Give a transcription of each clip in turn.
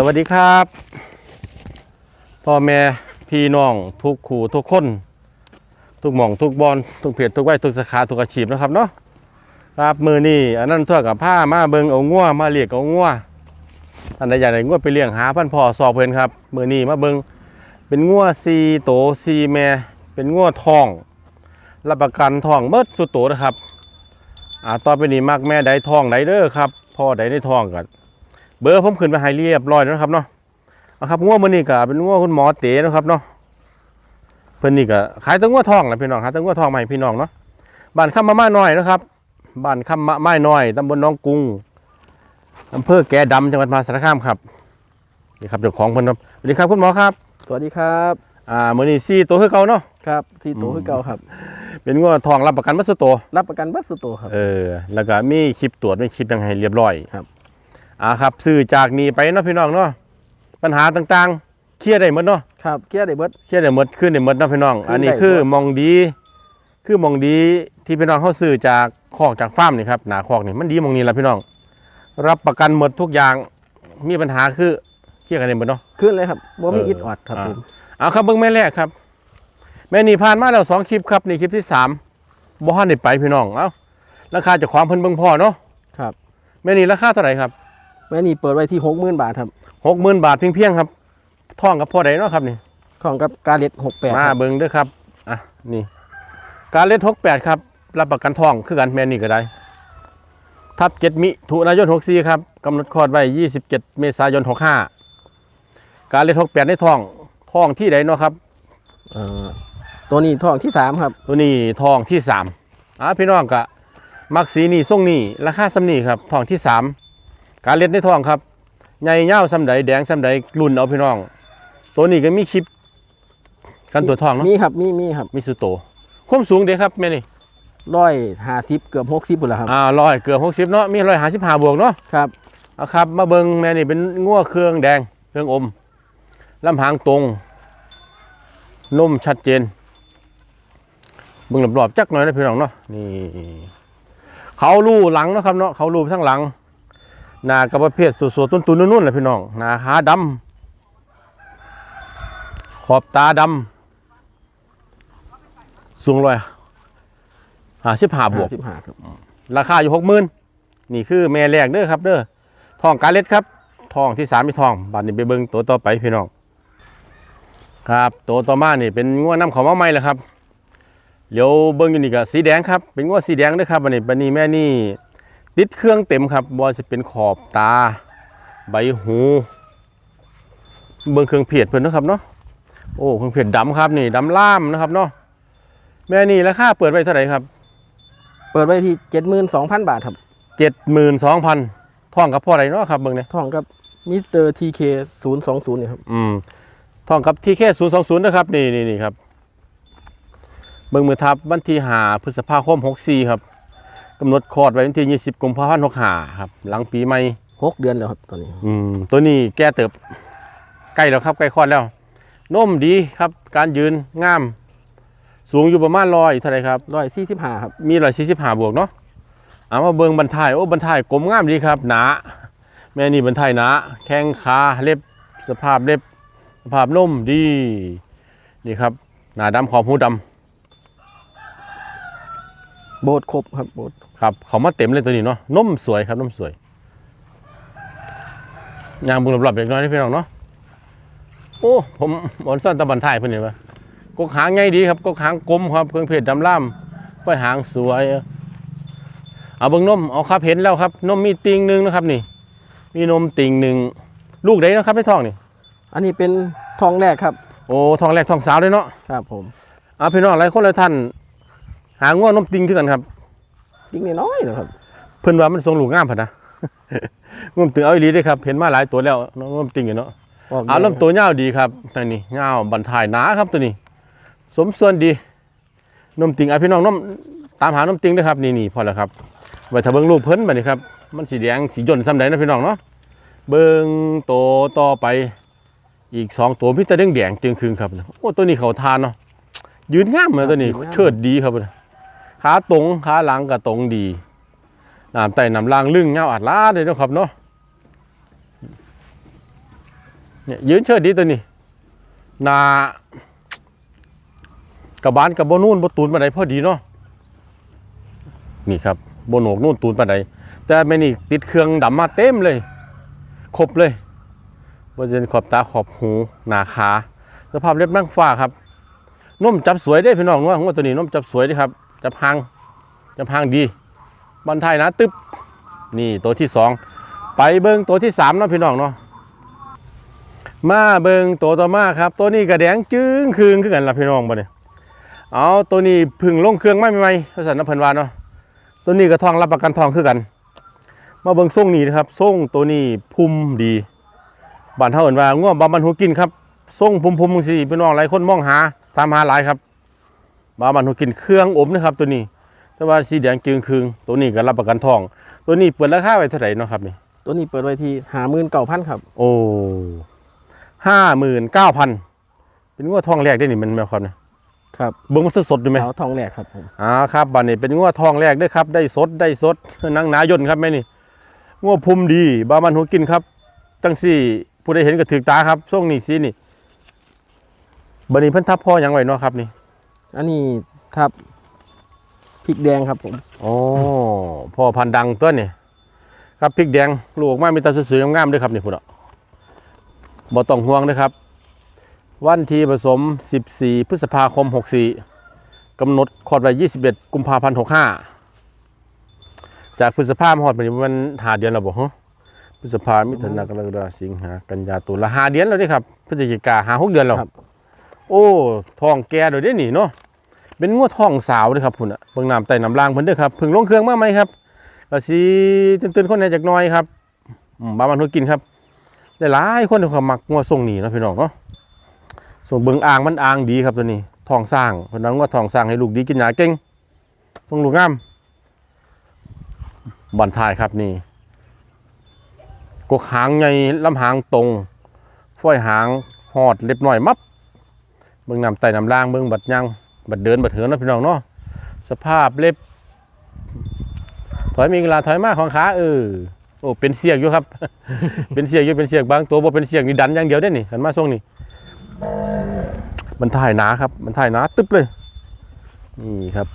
สวัสดีครับพ่อแม่พี่น้องทุกขู่ทุกคน ทุกหม่องทุกบอลทุกเพจทุกวัยทุกสาขาทุกอาชีพนะครับเนาะครับมือนี่อันนั้นทั่วกับผ้ามาเบิงเอางัวมาเรียกเอางัวท่านใดอย่ากได้งัวไปเลี้ยงหาพันพ่อสอบเพิ่นครับมือนี่มาเบิงเป็นงัวซีโตซีแม่เป็นงัวทองรับประกันทองเบิดสุดโตนะครับอ่าต่อไปนี้มักแม่ใดทองใดเด้อครับพ่อใดได้ทองกัน เบอร์ผมขึ้นไปให้เรียบร้อยแล้วนะครับเนาะเอาครับงัวมื้อนี้ก็เป็นงัวคุณหมอเต๋นะครับเนาะเพิ่นนี่ก็ขายแตั้งงัวทองนะพี่น้องขายแตั้งงัวทองมาให้พี่น้องเนาะบ้านคำมะม่าน้อยนะครับบ้านคำมะม่าน้อยตำบลหน้องกรุงอำเภอแก่ดำจังหวัดมหาสารคามครับนี่ครับเจ้าของเพิ่นครับสวัสดีครับคุณหมอครับ สวัสดีครับอ่ามื้อนี้ซี่ตัวคือเก่าเนาะครับสีตัวอืมคือเก่าครับ เป็นงัวทองรับประกันมัสตัวรับประกันบัตรสุตัวครับเออแล้วก็มีคลิปตรวจมีคลิปยังให้เรียบร้อยครับ อ่าครับซื้อจากนี้ไปเนาะพี่น้องเนาะปัญหาต่างๆเคลียร์ได้หมดเนาะครับเกียร์ได้เบิด เคลียร์ได้หมดขึ้นได้หมดเนาะพี่น้อง ขึ้นอันนี้ได้คือหมดมองดี คือมองดีที่พี่น้องเขาซื้อจากคอกจากฟาร์มนี่ครับหนาคอกนี่มันดีมองนี้แหละพี่น้อง รับประกันหมดทุกอย่างมีปัญหาคือเคลียร์กันได้หมดเนาะ ขึ้นเลยครับบ่มีเอออิอิดออดครับอ่า ผมเอาครับเบิ้งแม่แรกครับ แม่นี่ผ่านมาแล้วสองคลิปครับนี่คลิปที่สามบ่ฮันได้ไปพี่น้องเอ้าราคาจากความเพิ่นเบิ่งพ่อเนาะครับแม่นี่ราคาเท่าไหร่ครับ แม่นี่เปิดไว้ที่หกหมื่นบาทครับหกหมื่นบาทเพียงๆครับท่องกับพ่อใดเนาะครับนี่ของกับกาเล็ดหกแปดมาเบิ่งเด้อครับอะนี่การเล่นหกแปดครับรับประกันทองคือกันแม่นี่ก็ได้ทับเจ็ดมิถุนายนหกสี่ครับกำหนดคลอดไว้ยี่สิบเจ็ดเมษายนหกห้าการเล่นหกแปดในทองทองที่ใดเนาะครับเอ่อตัวนี้ทองที่สามครับ ตัวนี้ทองที่สามอะพี่น้องกะมักสีนี่ส่งนี่ราคาซ้ำนี่ครับทองที่สาม การเล่นในทองครับใหญ่เง่าวซ้ำใดแดงซ้ำใดรุ่นเอาพี่น้อง ตัวนี้ก็มีคลิปกันตัวทองเนาะมีครับมีมีครับมิสุโตะความสูงเด้ครับแม่นี่ร้อยห้าสิบเกือบหกสิบหมดแล้วครับอ่าร้อยเกือบหกสิบเนาะมีร้อยห้าสิบห้าบวกเนาะครับเอาครับ มาเบิงแม่นี่เป็นงัวเครื่องแดงเครื่องอมลำหางตรงนมชัดเจนเบิ่งรอบๆจักหน่อยนะพี่น้องเนาะนี่เขาลู่หลังเนาะครับเนาะเขาลู่ทั้งหลัง หน้ากระประเภทสวยๆต้นตุนๆนุ่นๆเลยพี่น้องหน้าขาดำขอบตาดำสูงร้อยห้าสิบห้าบวกสิบห้าครับราคาอยู่หกหมื่นนี่คือแม่แรกเด้อครับเด้อทองกาเล็ดครับทองที่สามมีทองบัดนี้ไปเบิ้งตัวต่อไปพี่น้องครับตัวต่อมานี่เป็นงัวน้ำเขามาใหม่แล้วครับเดี๋ยวเบิ้งอยู่นี่ก็สีแดงครับเป็นงัวสีแดงเด้อครับบัดนี้บัดนี้แม่นี่ ติดเครื่องเต็มครับบ่ว่าจะเป็นขอบตา ใบหูเบิ้งเครื่องเพียดเพิ่นเนาะครับเนาะโอ้เครื่องเพียดดำครับนี่ดำล่ามนะครับเนาะแม่นี่ราคาเปิดไว้เท่าไหร่ครับ เปิดไว้ที่เจ็ดหมื่นสองพันบาทครับเจ็ดหมื่นสองพันท่องกับพ่ออะไรเนาะครับเบิ่งเนี่ยทองกับมิสเตอร์ทีเคศูนย์สองศูนย์นี่ครับอืมท่องกับที่แค่ศูนย์สองศูนย์นะครับนี่นี่นี่ครับเบิ่งมือทับวันที่หาพฤษภาคมหกสี่ครับ กำหนดคลอดไว้วันที่ยี่สิบกุมภาพันธ์หกห้าครับ หลังปีใหม่ หกเดือนแล้วครับตอนนี้ อืมตัวนี้แก้เติบใกล้แล้วครับใกล้คลอดแล้วนุ่มดีครับการยืนงาม สูงอยู่ประมาณร้อยเท่าไหรครับ ร้อยสี่สิบห้าครับ มีร้อยสี่สิบห้าบวกเนาะเอามาเบิ่งบรรทายโอ้บรรทายกลมงามดีครับ หนา แม่นี่บรรทายหนา แข้งขาเล็บสภาพเล็บ สภาพนุ่มดี นี่ครับ หนาดำขอบหูดโบดครบครับโบดำ ครับเขามาเต็มเลยตัวนี้เนาะนุ่มสวยครับนุ่มสวยยางบุญหลับๆเล็กน้อยนี่พี่น้องเนาะโอ้ผมบอลซ่อนตะบันทายเพื่อนเห็นปะกกหางไงดีครับกกหางกลมครับเครื่องเพชรดำล่ำไปหางสวยเอาเบิ่งนมเอาครับเห็นแล้วครับนมมีติงหนึ่งนะครับนี่ มีนมติงหนึ่งลูกไหนนะครับในท้องนี่ อันนี้เป็นทองแรกครับ โอ้ท้องแรกท้องสาวเลยเนาะครับผมเอาพี่น้องหลายคนหลายท่าน หาง่วนนมติงคือกันครับ ติ้งน้อยๆนะครับ เพิ่นว่ามันทรงลูกงามพะนะงมติงเอาอีหลีเด้อครับ เห็นมาหลายตัวแล้วน้องงมติงอยู่เนาะออกเอาแดงลำตัวยาวดีครับตัวนี้ยาวบันทายหนาครับตัวนี้ สมส่วนดีนมติงเอาพี่น้องนมตามหานมติงเด้อครับนี่นี่พอแล้วครับไว้ถ้าเบิ่งรูปเพิ่นบัดนี้ครับมันสีแดงสีย่นซ้ำใดนะพี่น้องเนาะเบิ่งโตวต่อไปอีกสองตัวพี่ตะแดงแดงๆจึงคืนครับโอ้ตัวนี้เขาทานเนาะยืนงามเลยตัวนี้เชิดดีครับ ขาตรงขาหลังก็ตรงดีน้ำไต่น้ำล่างลึงเงาอัดลาดเลยนะครับเนาะเนี่ยยืนเชิดดีตัวนี้นากระบานกับบนู่นบตูนปานใดพอดีเนาะนี่ครับบนโหนกนู่นตูนปานใดแต่แม่นี่ติดเครื่องดำมาเต็มเลย ครบเลยบริเวณขอบตาขอบหูหนาขาสภาพเล็บนั่งฟ้าครับนุ่มจับสวยได้พี่น้องว่าของตัวนี้นุ่มจับสวยด้ครับ จับหางจับหางดีบันทายนะตึ๊บนี่ตัวที่สองไปเบิงตัวที่สามนะพี่น้องเนาะมาเบิงตัวต่อมาครับ ตัวนี้กระแดงจึ้งคืนขึ้นกันละพี่น้องบ่เนี่ยเอาตัวนี้พึ่งลงเครื่องไม่ไม่ไม่ภาษาน้ำเพันวานเนาะตัวนี้กระทองรับประกันทองคือกัน มาเบิงส่งนี้นะครับส่งตัวนี้พุ่มดีบ้านเฮาเอิ้นว่าง่วงบามันหูกินครับส่งพุ่มพุ่มจังซี่พี่น้องหลายคนมองหาตามหาหลายครับ บามันหูกินเครื่องอมนะครับ ตัวนี้ แต่ว่าสีแดงจึงคืงตัวนี้ก็รับประกันทอง ตัวนี้เปิดราคาไว้เท่าไหร่เนาะครับนี่ตัวนี้เปิดไว้ที่หาหมื่นเก้าพันครับโอ้ห้าหมื่นเก้าพันเป็นงวดทองแรกได้นี่มันแม่ความนะครับเบิ่งมันสดๆดูไหมสาวทองแหลกครับผมอ่าครับบัดนี้เป็นงวดทองแรกเด้วยครับ ได้สดได้สดนังหนายนครับแม่นี่งวดภูมิดีบามันหูกินครับจังสี่ผู้ใดเห็นก็ถือตาครับช่วงนี้สีนี่บัดนี้เพิ่นทับพ่อหยังไว้เนาะครับนี่ อันนี้ทับพริกแดงครับผมโอ้พ่อพันธุ์ดังตัวนี่ครับพริกแดงลูกออกมามีแตาสวยๆงามๆด้วยครับนี่พุ่นอะบ่ต้องห่วงนะครับ วันที่ผสม 14 พฤษภาคม 64กำหนดคลอดไว้21 กุมภาพันธ์65 จากพฤษภาคมฮอดไปนี่มันหาเดือนแล้วบ่ฮะพฤษภามิถุนากรกฎาสิงหากันยาตุลาหาเดือนแล้วเด้ครับพฤศจิกาหาหกเดือนแล้วครับ โอ้ทองแก่โดยได้หนีเนาะเป็นงวดทองสาวเด้อครับพุ่นอะเบิ่งน้ำใต้น้ำลางเพิ่นเด้อครับเพิ่งลงเครื่องมาไหมครับก็สิตื่นๆคนแหน่จักน่อยครับอืมบามันเพิ่นกินครับได้หลายคนที่เขามักงวดทรงหนีเนาะพี่น้องเนาะส่งเบิ่งอ่างมันอ่างดีครับตัวนี้ทองสร้างเพิ่นว่างวดทองสร้างให้ลูกดีกินหญ้าเก่งทรงลูกงามบันทายครับนี่กกหางใหญ่ลำหางตรงฝ้อยหางหอดเล็บหน้อยมับ เบิ่งน้ำไต่น้ำล่างเบิ่งบัดยังบัดเดินบัดเหินเนาะพี่น้องเนาะสภาพเล็บ ถอยมีเวลาถอยมาของขาเออโอ้เป็นเสียกอยู่ครับ เป็นเสียกอยู่เป็นเสียกบางตัวบ่เป็นเสียกนี่ดันอย่างเดียวได้นี่หันมาช่วงนี้มันถ่ายหนาครับ มันถ่ายหนาตึ๊บเลย นี่ครับ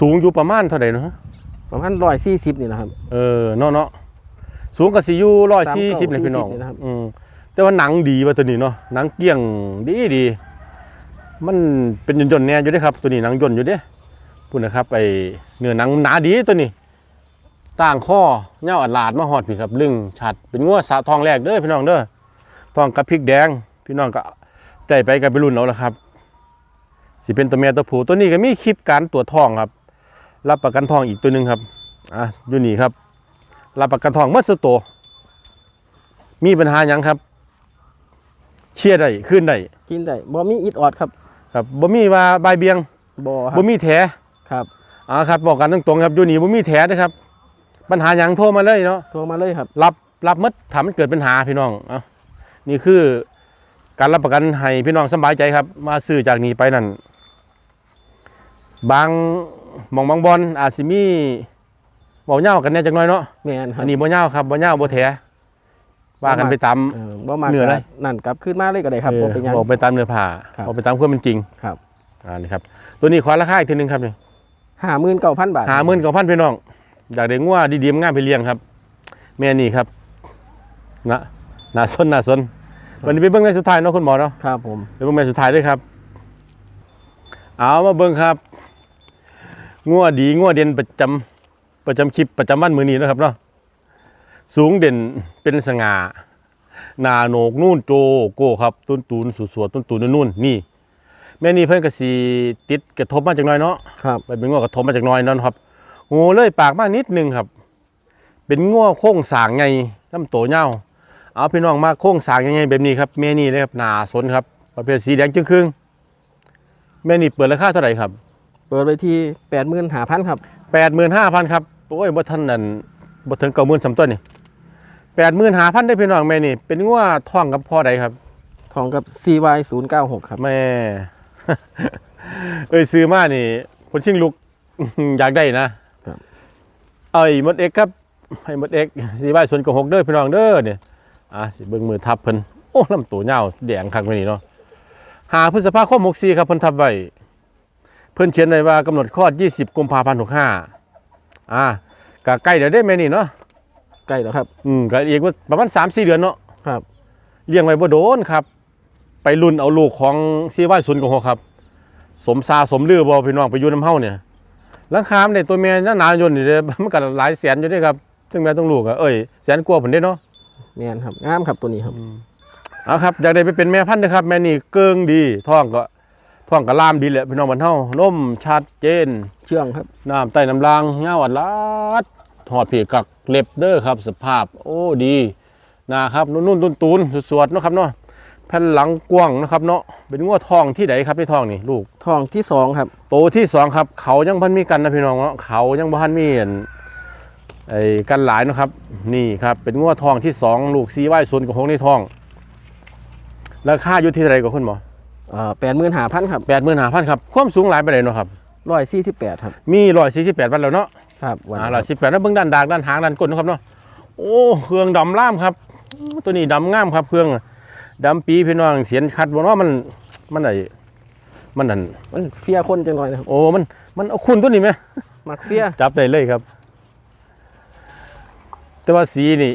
สูงอยู่ประมาณเท่าไหร่เนาะประมาณร้อยสี่สิบนี่นะครับ เออเนาะเนาะสูงกับสีอยู่ร้อยสี่สิบเลยพี่น้องนี่นะครับอืม แต่ว่าหนังดีว่าตัวนี้เนาะหนังเกี้ยงดีดี มันเป็นยนต์แน่อยู่ด้ครับ ตัวนี้หนังยนต์อยู่เด้พูดนะครับไอเนื้อหนังหนาดีตัวนี้ ต่างข้อเงาอัดลาดมาหอดพี่ครับลึงชัดเป็นงัวสาทองแรกเด้อพี่น้องเด้อทองกับพริกแดง พี่น้องก็ได้ไปกับไปรุ่นเอาละครับสิเป็นตัวแม่ตัวผู้ตัวนี้ก็มีคลิปการตรวจทองครับ รับประกันทองอีกตัวหนึ่งครับอะอยู่นี่ครับ รับประกันทองเมื่อสุดโต มีปัญหาหยังครับ เชียร์ได้ขึ้นได้กินได้บ่มีอิดออดครับครับบ่มีว่าบายเบียงบ่ครับ่บมีแถครับอ่าครับบอกกันตรงๆครับอยู่นี่บ่มีแถนะครับ ปัญหาหยังโทรมาเลยเนาะโทรมาเลยครับ รับรับหมดถามมันเกิดปัญหาพี่น้องเอะนี่คือการรับประกันให้พี่น้องสบายใจครับ มาซื้อจากนี้ไปนั่นบางหมองบางบอลอาจสิมีเบาเหย้ากันแน่จักหน่อยเนาะแม่นครัอับนนี้บ่เหย้าครับบ่เหย้าบ่แถ ว่ากันไปตามเออบ่มาเหนื่อยเลยนั่นกลับขึ้นมาเลยก็ได้ครับเอบ่อเป็นหยัง บอกไปตามเนื้อผ้าครับ บอกไปตามความเป็นจริงครับอ่านี่ครับตัวนี้ขอราคาอีกทีหนึงครับนี่ห้าหมื่นเก้าพันบาทหาหมื่นกับพันพี่น้องอยากได้งัวดีๆงามไปเลี้ยงครับแม่นี่ครับนะน่าสนน่าสนวันนี้ไปเบิ้งแม่สุดท้ายเนาะคุณหมอเนาะ ครับผมไปเบิ้งแม่สุดท้ายด้วยครับ เอามาเบิ้งครับงัวดีงัวเด่นประจำประจำคลิปประจำวันมือนี้เนาะครับเนาะ สูงเด่นเป็นสง่าหนาโหนกนู่นโจโก้ครับต้นตูนสวดๆต้นตูนนู่นๆนี่แม่นี่เพิ่นก็สีติดกระทบมาจากหน้อยเนาะครับไปเป็นง้วกระทบมาจากหน้อยนั่นครับงูเลยปากมากนิดนึงครับ เป็นง้วโค้งสางไงลำโตเน่าเอาพี่น้องมาโค้งสางยังไงแบบนี้ครับแม่นี่เลยครับหนาสนครับประเภทสีแดงจึงครึ่งแม่นี่เปิดราคาเท่าไหร่ครับ เปิดไว้ที่แปดหมื่นห้าพันครับแปดหมื่นห้าพันครับโอ้ยบ่ทันนั่นบ่ถึงเก้าหมื่นสามต้นนี่ แปดหมื่นห้าพันได้พี่น้องแม่นี่ เป็นง้วท่องกับพ่อใดครับทองกับ CY 0 9 6ครับ แม่ เอ้ยซื้อมานี่คนชิงลุก อยากได้นะครับ เอ้ยหมดเอกครับให้หมดเอกสีใบส่วนกับหกเด้อพี่น้องเด้อเนี่ยอะสิเบิ่งมือทับเพิ่นโอ้ลำตัวยาวแดงคักไปนี่เนาะหาพฤษภาคม64ครับเพิ่นทับไว้เพิ่นเขียนไว้ว่ากำหนดคลอด 20กุมภาพันธ์65อะก็ใกล้เดี๋ยวได้แม่นี่เนาะ ใกล้แล้วครับ อืมก็อีกว่าประมาณ3-4เดือนเนาะครับ เลี้ยงไว้บ่โดนครับ ไปรุ่นเอาลูกของซีไว้ศูนย์ของครับ สมซาสมลือบ่พี่น้องไปอยู่น้ำเฮาเนี่ยหลังคามเนี่ยตัวเมียหนาๆยนนี่เด้มันก็หลายแสนอยู่เด้ครับถึงแม้ต้องลูกอะเอ้ยแสนกว่าพุ่นเด้เนาะแม่นครับงามครับตัวนี้ครับเอาครับอยากได้ไปเป็นแม่พันธุ์นะครับ แม่นี่เกิงดีท้องก็ท้องก็ลามดีแหละพี่น้องบ้านเฮานมชัดเจน เชื่องครับน้ำใต้น้ำลางเงาอัดลาด ถอดผีกักเล็บเด้อครับ สภาพ โอ้ดีนะครับนุ่นๆตุนๆสวดๆเนาะครับเนาะแผ่นหลังกว้างนะครับเนาะเป็นงัวทองที่ไหนครับที่ทองนี่ลูกทองที่สองครับโตที่สองครับ เขายังพันมีกันนะพี่น้องเนาะเขายังพันมีอันไอ้กันหลายเนาะครับ นี่ครับเป็นงัวทองที่สองลูกซีไว้ส่วนกับหงในทองราคาอยู่ที่เท่าไหรกับคุณหมอแปดหมื่นหาพันครับแปดหมื่นห้าพันครับความสูงหลายไปไหนใดเนาะครับร้อยสี่สิบแปดครับ มีร้อยสี่สิบแปดวันแล้วเนาะ ครับวันอ่านี้ร้อยสิบแปดแล้วเบื้องด้านดากด้านหางด้านก้นนะครับเนาะโอ้เครื่องดำล่ามครับตัวนี้ดำงามครับเครื่องดำปีพี่น้องเสียนคัดบอกว่ามันมันไหนมันนั่นมันเฟียคนจังเลยนะครับโอ้มันมันเอาคุณตัวนี้ไหมมักเฟียจับได้เลยครับ แต่ว่าสีนี่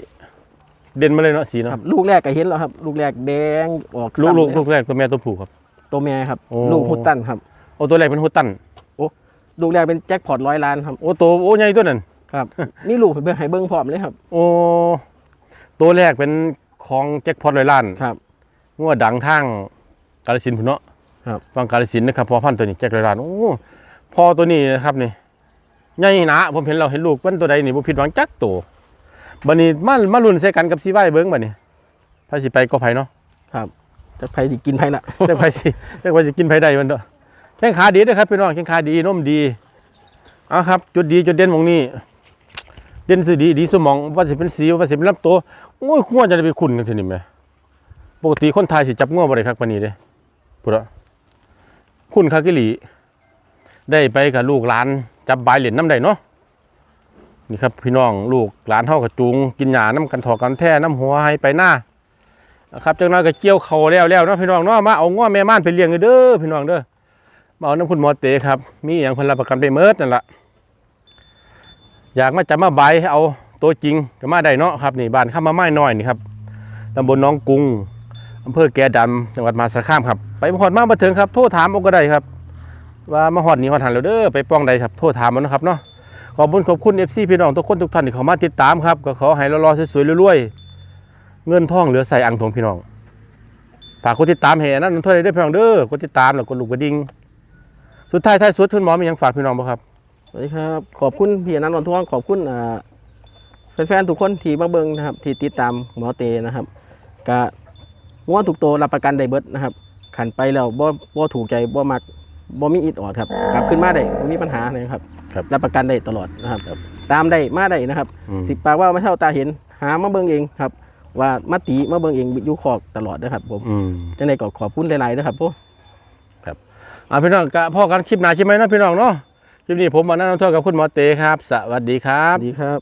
เด่นมาเลยเนาะสีคเนาะรับลูกแรกก็เห็นแล้วครับ ลูกแรกแดงออกลูกซ้ำลูกเยลูกแรกตัวแม่ตัวผู้ครับ ตัวแม่ครับ โอ้ ลูกฮุตตันครับ โอ้ตัวแรกเป็นฮุตตัน ลูกแรกเป็นแจ็คพอตร้อยล้านครับ โอ้ตัวโอ้ใหญ่ตัวนั้นครับนี่ลูกให้เบิ่งให้เบิ้งพร้อมเลยครับ โอ้ตัวแรกเป็นของแจ็คพอตร้อยล้านครับงัวดังทางกาลสินธุ์พุ่นเนาะครับฟังกาลสินธุ์นะครับพอพันธุ์ตัวนี้แจ็คร้อยล้านโอ้พอตัวนี้นะครับนี่ใหญ่หนาผมเห็นเราเห็นลูกมันตัวใดนี่บ่ผิดหวังจักตัวบัดนี้มามาลุ้นใส่กันกับซีไว้เบิ่งบัดนี้พาสิไปก็ไผเนาะครับจะไผดิกินไผละเรียกไปสิเรียกว่าจะกินไผได้มันเด้อ แข้งขาดีด้วยครับพี่น้องแข้งขาดีนุ่มดีเอาครับ จุดดีจุดเด่นของนี่เด่นคือดีดีสมองว่าจะเป็นสีว่าจะเป็นลำตัวโอ้ยง่วจะได้ไปขุนกันทีนี้ไหมปกติคนไทยสิจับง่วบ่ได้ครับปานนี้เด้พุ่นละคุณคากิลีได้ไปกับลูกหลานจับบายเหรียญน้ำได้เนาะนี่ครับพี่น้องลูกหลานเท่ากับจูงกินหญ้าน้ำกันถอกกันแท่น้ำหัวให้ไปหน้าครับจังน้อยก็เกี่ยวเขาแล้วแล้วเนาะพี่น้องเนาะมาเอาง้อแม่ม่านไปเลี้ยงเด้อพี่น้องเด้อ เอาน้ำคุณหมอเตะครับ มีอย่างคนรับประกันไปเมิดนั่นละอยากมาจับมาใบเอาตัวจริงก็มาได้เนาะครับนี่บ้านข้ามมาไม้น้อยนี่ครับตำบลน้องกุงอำเภอแก่ดำจังหวัดมหาสารคามครับ ไปหอดมาบันเทิงครับโทษถามเอาก็ได้ครับ ว่ามาหอดนี่หอดหันแล้วเด้อไปป้องใดครับโทษถามมันนะครับเนาะขอบคุณขอบคุณเอฟซีพี่น้องทุกคนทุกท่านที่เข้ามาติดตามครับก็ขอให้รอๆสวยๆรวยๆเงินทองเหลือใส่อังทองพี่น้องฝากกดติดตามให้นนั่นทั่วเลยได้อพี่น้องเด้อกดติดตามแล้วกดลูกกระดิ่ง สุดท้ายท้ายสุดคุณหมอมีหยังฝากพี่น้องบ่ครับ สวัสดีครับ ขอบคุณพี่อนันต์วันทวงขอบคุณอ่าแฟนๆทุกคนที่มาเบิ่งนะครับที่ติดตามหมอเตนะครับกะง้อถูกโตวรับประกันได้เบิดนะครับขันไปแล้วบ่บ่ถูกใจบ่มักบ่มีอิดออดครับกลับขึ้นมาได้บ่มีปัญหาเลยครับครับรับประกันได้ตลอดนะครับครับตามได้มาได้นะครับ อืม สิปากว่าไม่เท่าตาเห็นหามาเบิ่งเองครับ ว่ามาตีมาเบิ่งเองอยู่ขอกตลอดนะครับผมอืม จังไดก็ขอบคุณหลายๆนะครับผม อ่าพี่น้องก็พ่อกันคลิปหนาใช่ไหมนาะพี่น้องเนาะคลิปนี้ผมมานั่งเท่ากับคุณหมอเตครับ สวัสดีครับ ดีครับ